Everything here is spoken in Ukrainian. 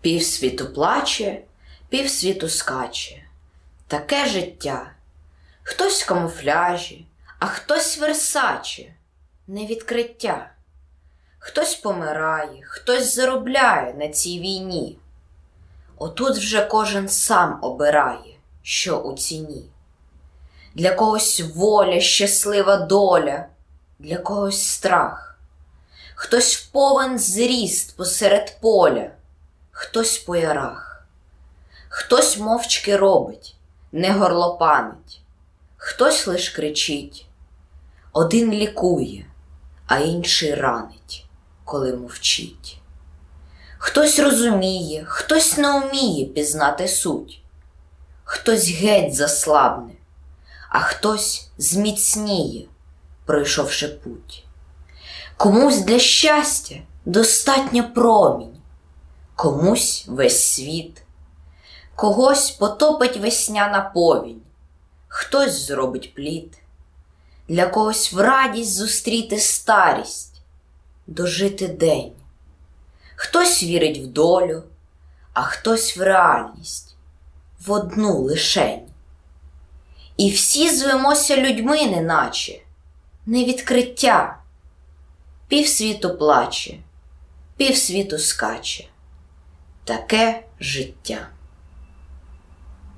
Півсвіту плаче, півсвіту скаче. Таке життя. Хтось в камуфляжі, а хтось версаче, не відкриття. Хтось помирає, хтось заробляє на цій війні. Отут вже кожен сам обирає, що у ціні. Для когось воля, щаслива доля, для когось страх. Хтось повен зріст посеред поля, хтось по ярах, хтось мовчки робить, не горлопанить, хтось лиш кричить. Один лікує, а інший ранить, коли мовчить. Хтось розуміє, хтось не вміє пізнати суть, хтось геть заслабне, а хтось зміцніє, пройшовши путь. Комусь для щастя достатньо промінь, комусь весь світ, когось потопить весняна повінь, хтось зробить плід, для когось в радість зустріти старість, дожити день. Хтось вірить в долю, а хтось в реальність, в одну лишень. І всі звемося людьми, неначе, не відкриття. Півсвіту плаче, півсвіту скаче. Таке життя.